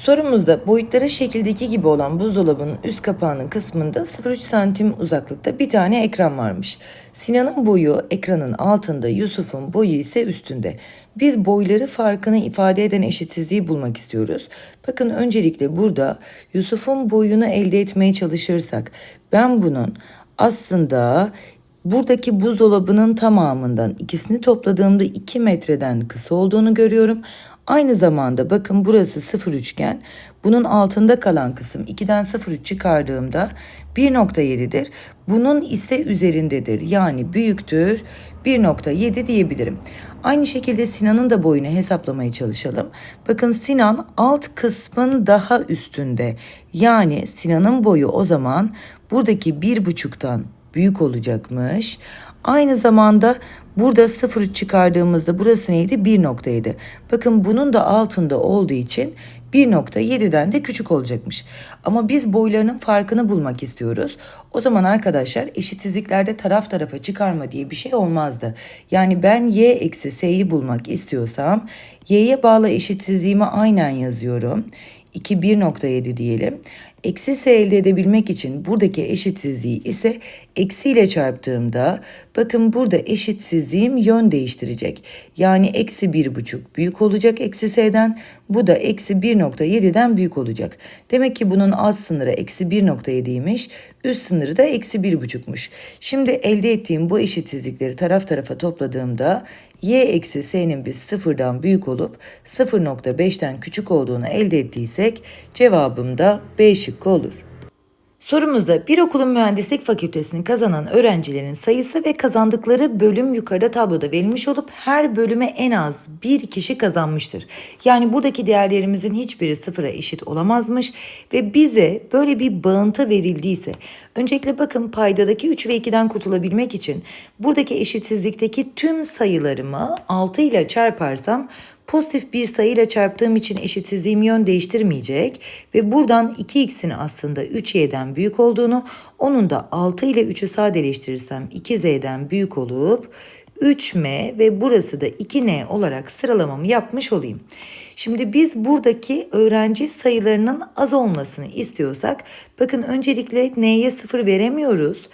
Sorumuzda boyutları şekildeki gibi olan buzdolabının üst kapağının kısmında 0,3 santim uzaklıkta bir tane ekran varmış. Sinan'ın boyu ekranın altında, Yusuf'un boyu ise üstünde. Biz boyları farkını ifade eden eşitsizliği bulmak istiyoruz. Bakın öncelikle burada Yusuf'un boyunu elde etmeye çalışırsak ben bunun aslında buradaki buzdolabının tamamından ikisini topladığımda 2 metreden kısa olduğunu görüyorum. Aynı zamanda bakın burası 0 üçgen. Bunun altında kalan kısım 2'den 0,3 çıkardığımda 1.7'dir. Bunun ise üzerindedir. Yani büyüktür 1.7 diyebilirim. Aynı şekilde Sinan'ın da boyunu hesaplamaya çalışalım. Bakın Sinan alt kısmın daha üstünde. Yani Sinan'ın boyu o zaman buradaki 1.5'tan büyük olacakmış. Aynı zamanda burada 0 çıkardığımızda burası neydi? 1.7. Bakın bunun da altında olduğu için 1.7'den de küçük olacakmış. Ama biz boylarının farkını bulmak istiyoruz. O zaman arkadaşlar eşitsizliklerde taraf tarafa çıkarma diye bir şey olmazdı. Yani ben y eksi s'yi bulmak istiyorsam y'ye bağlı eşitsizliğimi aynen yazıyorum. 2 1.7 diyelim. Eksi s elde edebilmek için buradaki eşitsizliği ise eksiyle çarptığımda bakın burada eşitsizliğim yön değiştirecek. Yani eksi bir buçuk büyük olacak eksi s'den bu da eksi 1.7'den büyük olacak. Demek ki bunun alt sınırı eksi 1.7'ymiş üst sınırı da eksi bir buçukmuş. Şimdi elde ettiğim bu eşitsizlikleri taraf tarafa topladığımda y eksi s'nin biz sıfırdan büyük olup 0.5'ten küçük olduğunu elde ettiysek cevabım da B şıkkı olur. Sorumuzda bir okulun mühendislik fakültesini kazanan öğrencilerin sayısı ve kazandıkları bölüm yukarıda tabloda verilmiş olup her bölüme en az bir kişi kazanmıştır. Yani buradaki değerlerimizin hiçbiri sıfıra eşit olamazmış ve bize böyle bir bağıntı verildiyse öncelikle bakın paydadaki 3 ve 2'den kurtulabilmek için buradaki eşitsizlikteki tüm sayılarımı 6 ile çarparsam Pozitif bir sayıyla çarptığım için eşitsizliğim yön değiştirmeyecek ve buradan 2x'in aslında 3y'den büyük olduğunu, onun da 6 ile 3'ü sadeleştirirsem 2z'den büyük olup 3m ve burası da 2n olarak sıralamamı yapmış olayım. Şimdi biz buradaki öğrenci sayılarının az olmasını istiyorsak bakın öncelikle n'ye 0 veremiyoruz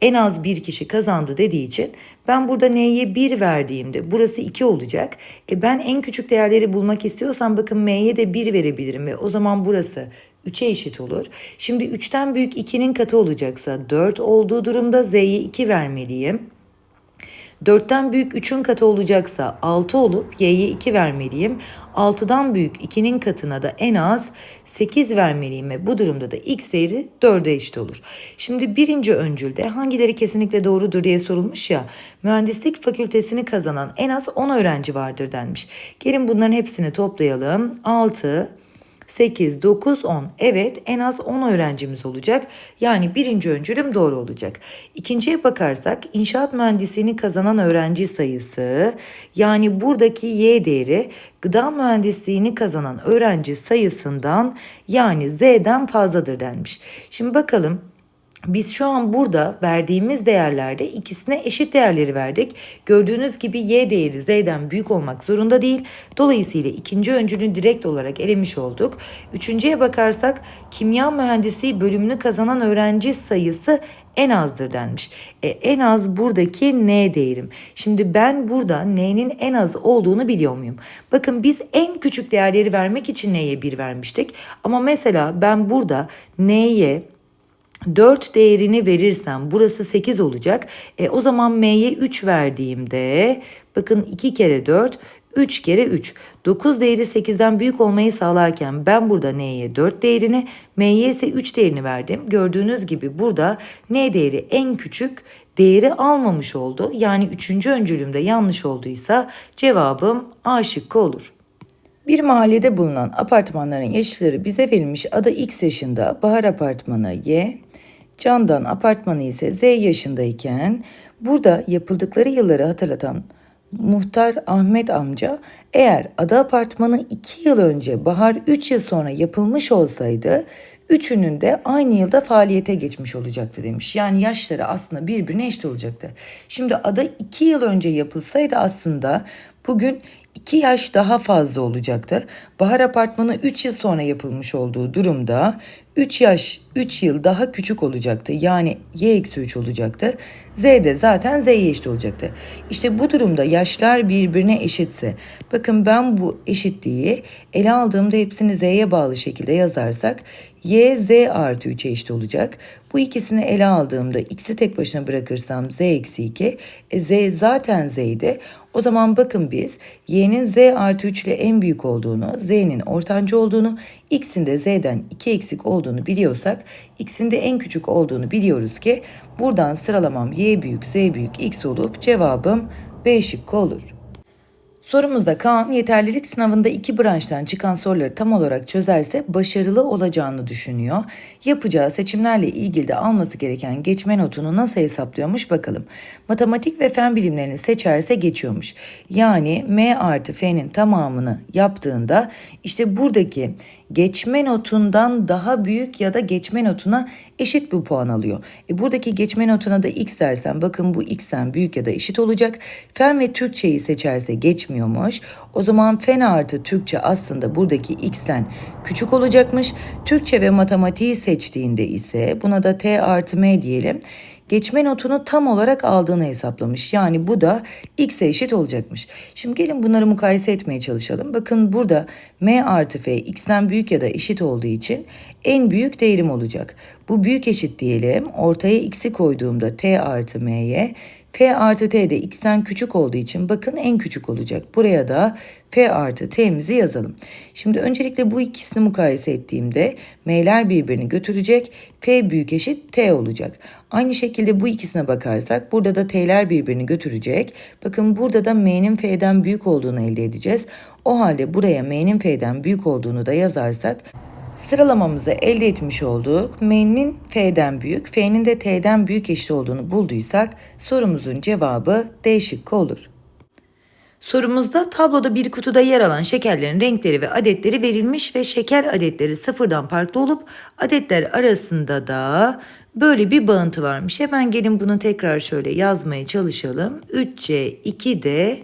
en az bir kişi kazandı dediği için ben burada n'ye 1 verdiğimde burası 2 olacak. E ben en küçük değerleri bulmak istiyorsam bakın m'ye de 1 verebilirim ve o zaman burası 3'e eşit olur. Şimdi 3'ten büyük 2'nin katı olacaksa 4 olduğu durumda z'ye 2 vermeliyim. 4'ten büyük 3'ün katı olacaksa 6 olup y'ye 2 vermeliyim. 6'dan büyük 2'nin katına da en az 8 vermeliyim ve bu durumda da x değeri 4'e eşit olur. Şimdi birinci öncülde hangileri kesinlikle doğrudur diye sorulmuş ya mühendislik fakültesini kazanan en az 10 öğrenci vardır denmiş. Gelin bunların hepsini toplayalım. 6, 8, 9, 10. Evet en az 10 öğrencimiz olacak. Yani birinci öncülüm doğru olacak. İkinciye bakarsak inşaat mühendisliğini kazanan öğrenci sayısı yani buradaki Y değeri gıda mühendisliğini kazanan öğrenci sayısından yani Z'den fazladır denmiş. Şimdi bakalım biz şu an burada verdiğimiz değerlerde ikisine eşit değerleri verdik. Gördüğünüz gibi y değeri z'den büyük olmak zorunda değil. Dolayısıyla ikinci öncülü direkt olarak elemiş olduk. Üçüncüye bakarsak kimya mühendisliği bölümünü kazanan öğrenci sayısı en azdır denmiş. E, en az buradaki n değerim. Şimdi ben burada n'nin en az olduğunu biliyor muyum? Bakın biz en küçük değerleri vermek için n'ye 1 vermiştik. Ama mesela ben burada n'ye 4 değerini verirsem burası 8 olacak. E, o zaman m'ye 3 verdiğimde bakın 2 kere 4 3 kere 3. 9 değeri 8'den büyük olmayı sağlarken ben burada n'ye 4 değerini, m'ye ise 3 değerini verdim. Gördüğünüz gibi burada n değeri en küçük değeri almamış oldu. Yani 3. öncülümde yanlış olduysa cevabım A şıkkı olur. Bir mahallede bulunan apartmanların yaşları bize verilmiş adı X yaşında, Bahar Apartmanı Y, Candan Apartmanı ise Z yaşındayken burada yapıldıkları yılları hatırlatan muhtar Ahmet amca eğer ada apartmanı 2 yıl önce Bahar 3 yıl sonra yapılmış olsaydı üçünün de aynı yılda faaliyete geçmiş olacaktı demiş. Yani yaşları aslında birbirine eşit olacaktı. Şimdi ada 2 yıl önce yapılsaydı aslında bugün 2 yaş daha fazla olacaktı. Bahar apartmanı 3 yıl sonra yapılmış olduğu durumda 3 yaş 3 yıl daha küçük olacaktı. Yani y-3 olacaktı. Z de zaten z'ye eşit olacaktı. İşte bu durumda yaşlar birbirine eşitse bakın ben bu eşitliği ele aldığımda hepsini z'ye bağlı şekilde yazarsak y z artı 3'e eşit olacak. Bu ikisini ele aldığımda x'i tek başına bırakırsam z eksi 2 e, z zaten z'ydi. O zaman bakın biz y'nin z artı 3 ile en büyük olduğunu, z'nin ortancı olduğunu, x'in de z'den 2 eksik olduğunu biliyorsak, x'in de en küçük olduğunu biliyoruz ki buradan sıralamam y büyük, z büyük, x olup cevabım B şıkkı olur. Sorumuzda Kaan yeterlilik sınavında iki branştan çıkan soruları tam olarak çözerse başarılı olacağını düşünüyor. Yapacağı seçimlerle ilgili de alması gereken geçme notunu nasıl hesaplıyormuş bakalım. Matematik ve fen bilimlerini seçerse geçiyormuş. Yani M artı F'nin tamamını yaptığında işte buradaki geçme notundan daha büyük ya da geçme notuna eşit bir puan alıyor. E buradaki geçme notuna da x dersen bakın bu x'ten büyük ya da eşit olacak. Fen ve Türkçeyi seçerse geçmiyormuş. O zaman fen artı Türkçe aslında buradaki x'ten küçük olacakmış. Türkçe ve matematiği seçtiğinde ise buna da t artı m diyelim geçme notunu tam olarak aldığını hesaplamış. Yani bu da x'e eşit olacakmış. Şimdi gelin bunları mukayese etmeye çalışalım. Bakın burada m artı f x'ten büyük ya da eşit olduğu için en büyük değerim olacak. Bu büyük eşit diyelim. Ortaya x'i koyduğumda t artı m'ye F artı T de x'ten küçük olduğu için bakın en küçük olacak. Buraya da F artı T'mizi yazalım. Şimdi öncelikle bu ikisini mukayese ettiğimde M'ler birbirini götürecek. F büyük eşit T olacak. Aynı şekilde bu ikisine bakarsak burada da T'ler birbirini götürecek. Bakın burada da M'nin F'den büyük olduğunu elde edeceğiz. O halde buraya M'nin F'den büyük olduğunu da yazarsak Sıralamamızı elde etmiş olduk. M'nin F'den büyük, F'nin de T'den büyük eşit olduğunu bulduysak sorumuzun cevabı D şıkkı olur. Sorumuzda tabloda bir kutuda yer alan şekerlerin renkleri ve adetleri verilmiş ve şeker adetleri sıfırdan farklı olup adetler arasında da böyle bir bağıntı varmış. Hemen gelin bunu tekrar şöyle yazmaya çalışalım. 3C, 2D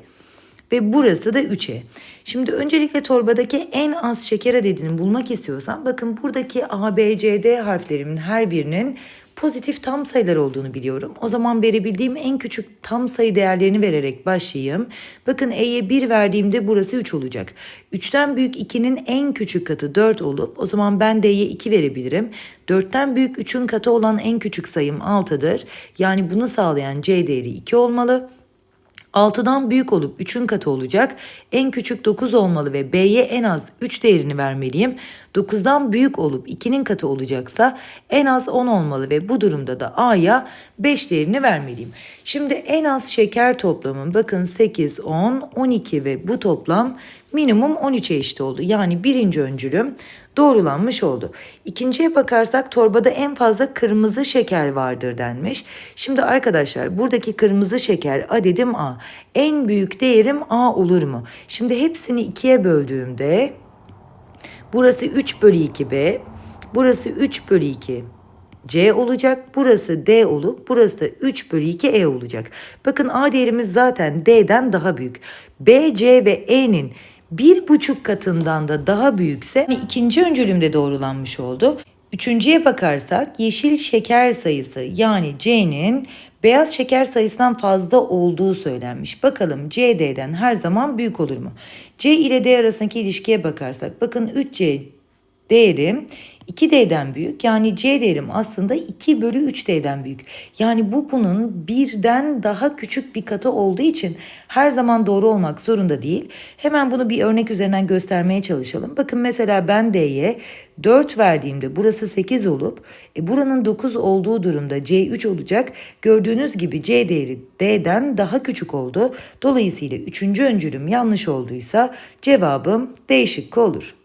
ve burası da 3'e. Şimdi öncelikle torbadaki en az şeker adedini bulmak istiyorsam bakın buradaki A, B, C, D harflerimin her birinin pozitif tam sayılar olduğunu biliyorum. O zaman verebildiğim en küçük tam sayı değerlerini vererek başlayayım. Bakın E'ye 1 verdiğimde burası 3 olacak. 3'ten büyük 2'nin en küçük katı 4 olup o zaman ben D'ye 2 verebilirim. 4'ten büyük 3'ün katı olan en küçük sayım 6'dır. Yani bunu sağlayan C değeri 2 olmalı. 6'dan büyük olup 3'ün katı olacak. En küçük 9 olmalı ve B'ye en az 3 değerini vermeliyim. 9'dan büyük olup 2'nin katı olacaksa en az 10 olmalı ve bu durumda da A'ya 5 değerini vermeliyim. Şimdi en az şeker toplamım bakın 8, 10, 12 ve bu toplam minimum 13'e eşit oldu. Yani birinci öncülüm doğrulanmış oldu. İkinciye bakarsak torbada en fazla kırmızı şeker vardır denmiş. Şimdi arkadaşlar buradaki kırmızı şeker adedim A. En büyük değerim A olur mu? Şimdi hepsini ikiye böldüğümde burası 3 bölü 2B, burası 3 bölü 2 C olacak. Burası D olup burası da 3 bölü 2 E olacak. Bakın A değerimiz zaten D'den daha büyük. B, C ve E'nin bir buçuk katından da daha büyükse ikinci öncülümde doğrulanmış oldu. Üçüncüye bakarsak yeşil şeker sayısı yani C'nin beyaz şeker sayısından fazla olduğu söylenmiş. Bakalım C D'den her zaman büyük olur mu? C ile D arasındaki ilişkiye bakarsak bakın 3C değerim 2D'den büyük yani C değerim aslında 2 bölü 3D'den büyük. Yani bu bunun birden daha küçük bir katı olduğu için her zaman doğru olmak zorunda değil. Hemen bunu bir örnek üzerinden göstermeye çalışalım. Bakın mesela ben D'ye 4 verdiğimde burası 8 olup e, buranın 9 olduğu durumda C 3 olacak. Gördüğünüz gibi C değeri D'den daha küçük oldu. Dolayısıyla 3. öncülüm yanlış olduysa cevabım D şıkkı olur.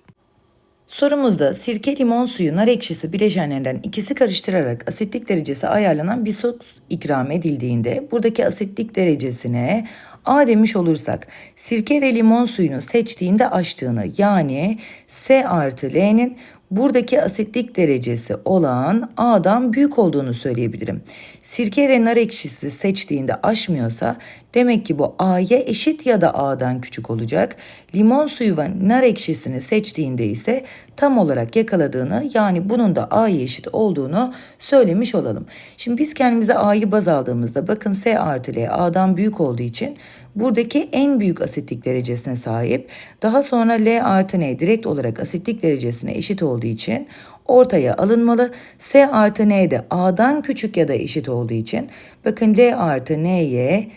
Sorumuzda sirke limon suyu nar ekşisi bileşenlerinden ikisi karıştırarak asitlik derecesi ayarlanan bir sos ikram edildiğinde buradaki asitlik derecesine A demiş olursak sirke ve limon suyunu seçtiğinde açtığını yani S artı L'nin buradaki asitlik derecesi olan A'dan büyük olduğunu söyleyebilirim. Sirke ve nar ekşisi seçtiğinde aşmıyorsa demek ki bu A'ya eşit ya da A'dan küçük olacak. Limon suyu ve nar ekşisini seçtiğinde ise tam olarak yakaladığını yani bunun da A'ya eşit olduğunu söylemiş olalım. Şimdi biz kendimize A'yı baz aldığımızda bakın S artı L A'dan büyük olduğu için buradaki en büyük asitlik derecesine sahip. Daha sonra L artı N direkt olarak asitlik derecesine eşit olduğu için ortaya alınmalı. S artı N de A'dan küçük ya da eşit olduğu için bakın L artı N'ye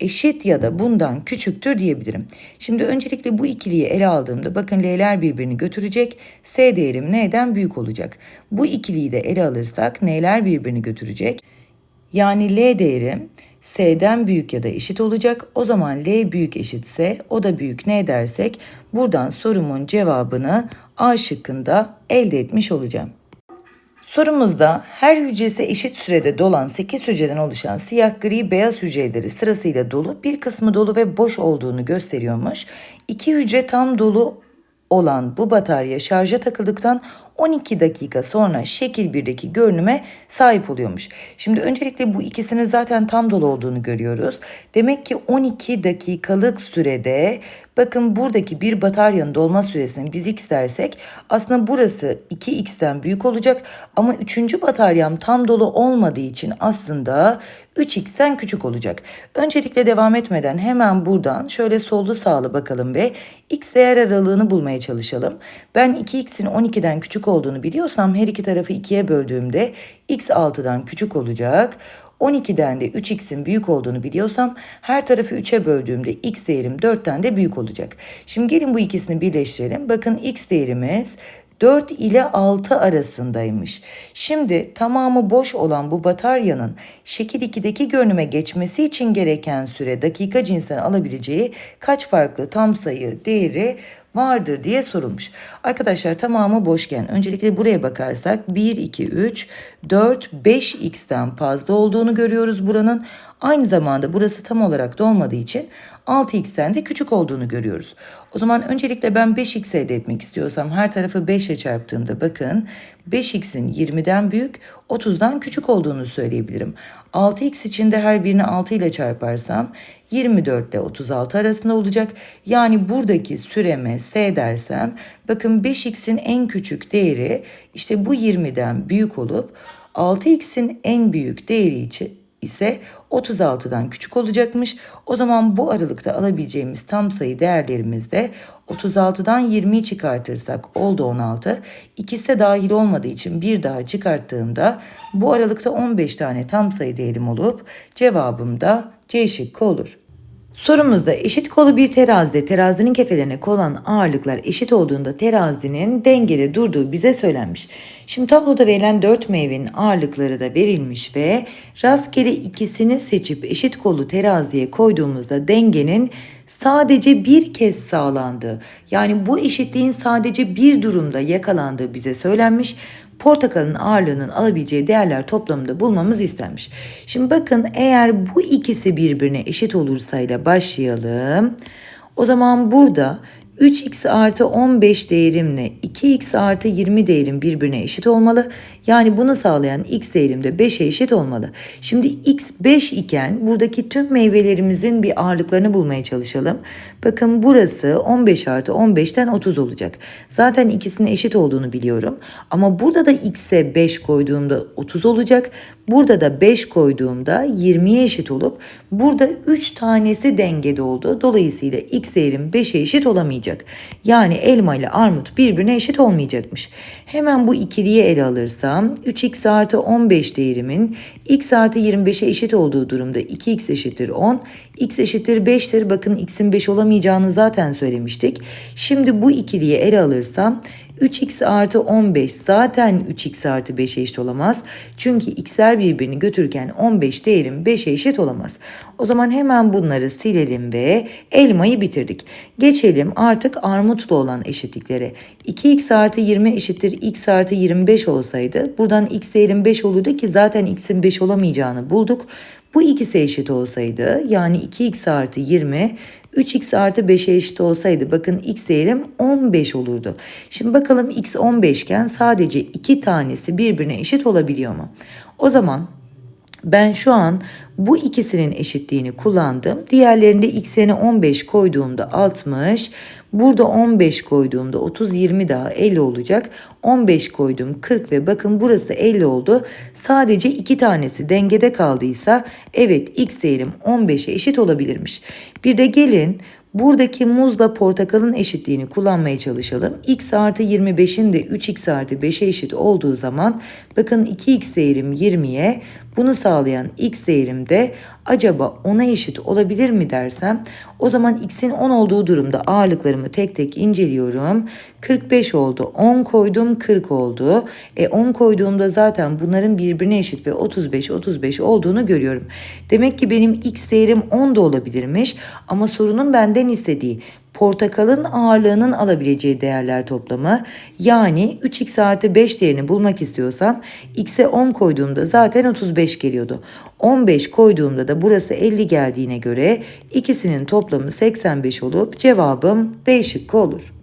eşit ya da bundan küçüktür diyebilirim. Şimdi öncelikle bu ikiliyi ele aldığımda bakın L'ler birbirini götürecek. S değerim N'den büyük olacak. Bu ikiliyi de ele alırsak N'ler birbirini götürecek. Yani L değerim S'den büyük ya da eşit olacak. O zaman L büyük eşitse o da büyük ne dersek buradan sorumun cevabını A şıkkında elde etmiş olacağım. Sorumuzda her hücresi eşit sürede dolan 8 hücreden oluşan siyah gri beyaz hücreleri sırasıyla dolu bir kısmı dolu ve boş olduğunu gösteriyormuş. İki hücre tam dolu olan bu batarya şarja takıldıktan 12 dakika sonra şekil 1'deki görünüme sahip oluyormuş. Şimdi öncelikle bu ikisinin zaten tam dolu olduğunu görüyoruz. Demek ki 12 dakikalık sürede bakın buradaki bir bataryanın dolma süresini biz x dersek aslında burası 2x'ten büyük olacak ama 3. bataryam tam dolu olmadığı için aslında 3x'ten küçük olacak. Öncelikle devam etmeden hemen buradan şöyle sollu sağlı bakalım ve x değer aralığını bulmaya çalışalım. Ben 2x'in 12'den küçük olduğunu biliyorsam her iki tarafı 2'ye böldüğümde x 6'dan küçük olacak. 12'den de 3x'in büyük olduğunu biliyorsam her tarafı 3'e böldüğümde x değerim 4'ten de büyük olacak. Şimdi gelin bu ikisini birleştirelim. Bakın x değerimiz 4 ile 6 arasındaymış. Şimdi tamamı boş olan bu bataryanın şekil 2'deki görünüme geçmesi için gereken süre dakika cinsinden alabileceği kaç farklı tam sayı değeri vardır diye sorulmuş. Arkadaşlar tamamı boşken öncelikle buraya bakarsak 1, 2, 3, 4, 5x'ten fazla olduğunu görüyoruz buranın. Aynı zamanda burası tam olarak dolmadığı için 6x'ten de küçük olduğunu görüyoruz. O zaman öncelikle ben 5x elde etmek istiyorsam her tarafı 5 ile çarptığımda bakın 5x'in 20'den büyük 30'dan küçük olduğunu söyleyebilirim. 6x için de her birini 6 ile çarparsam 24 ile 36 arasında olacak. Yani buradaki süreme s dersem bakın 5x'in en küçük değeri işte bu 20'den büyük olup 6x'in en büyük değeri için ise 36'dan küçük olacakmış. O zaman bu aralıkta alabileceğimiz tam sayı değerlerimiz de 36'dan 20'yi çıkartırsak oldu 16. İkisi de dahil olmadığı için bir daha çıkarttığımda bu aralıkta 15 tane tam sayı değerim olup cevabım da C şıkkı olur. Sorumuzda eşit kolu bir terazide terazinin kefelerine konan ağırlıklar eşit olduğunda terazinin dengede durduğu bize söylenmiş. Şimdi tabloda verilen 4 meyvenin ağırlıkları da verilmiş ve rastgele ikisini seçip eşit kolu teraziye koyduğumuzda dengenin sadece bir kez sağlandığı yani bu eşitliğin sadece bir durumda yakalandığı bize söylenmiş portakalın ağırlığının alabileceği değerler toplamında bulmamız istenmiş. Şimdi bakın eğer bu ikisi birbirine eşit olursa ile başlayalım. O zaman burada 3x artı 15 değerimle 2x artı 20 değerim birbirine eşit olmalı. Yani bunu sağlayan x değerim de 5'e eşit olmalı. Şimdi x 5 iken buradaki tüm meyvelerimizin bir ağırlıklarını bulmaya çalışalım. Bakın burası 15 artı 15'ten 30 olacak. Zaten ikisinin eşit olduğunu biliyorum. Ama burada da x'e 5 koyduğumda 30 olacak. Burada da 5 koyduğumda 20'ye eşit olup burada 3 tanesi dengede oldu. Dolayısıyla x değerim 5'e eşit olamayacak. Yani elma ile armut birbirine eşit olmayacakmış. Hemen bu ikiliyi ele alırsam 3x artı 15 değerimin x artı 25'e eşit olduğu durumda 2x eşittir 10, x eşittir 5'tir. Bakın x'in 5 olamayacağını zaten söylemiştik. Şimdi bu ikiliyi ele alırsam 3x artı 15 zaten 3x artı 5'e eşit olamaz. Çünkü x'ler birbirini götürürken 15 değerim 5'e eşit olamaz. O zaman hemen bunları silelim ve elmayı bitirdik. Geçelim artık armutlu olan eşitliklere. 2x artı 20 eşittir x artı 25 olsaydı buradan x değerim 5 olurdu ki zaten x'in 5 olamayacağını bulduk. Bu ikisi eşit olsaydı yani 2x artı 20 3x artı 5'e eşit olsaydı bakın x değerim 15 olurdu. Şimdi bakalım x 15 iken sadece iki tanesi birbirine eşit olabiliyor mu? O zaman ben şu an bu ikisinin eşitliğini kullandım. Diğerlerinde x yerine 15 koyduğumda 60, burada 15 koyduğumda 30, 20 daha 50 olacak. 15 koydum 40 ve bakın burası 50 oldu. Sadece iki tanesi dengede kaldıysa evet x değerim 15'e eşit olabilirmiş. Bir de gelin Buradaki muzla portakalın eşitliğini kullanmaya çalışalım. x artı 25'in de 3x artı 5'e eşit olduğu zaman bakın 2x değerim 20'ye bunu sağlayan x değerim de acaba 10'a eşit olabilir mi dersem o zaman x'in 10 olduğu durumda ağırlıklarımı tek tek inceliyorum. 45 oldu 10 koydum 40 oldu. E 10 koyduğumda zaten bunların birbirine eşit ve 35 35 olduğunu görüyorum. Demek ki benim x değerim 10 da olabilirmiş ama sorunun benden istediği portakalın ağırlığının alabileceği değerler toplamı yani 3x artı 5 değerini bulmak istiyorsam x'e 10 koyduğumda zaten 35 geliyordu. 15 koyduğumda da burası 50 geldiğine göre ikisinin toplamı 85 olup cevabım D şıkkı olur.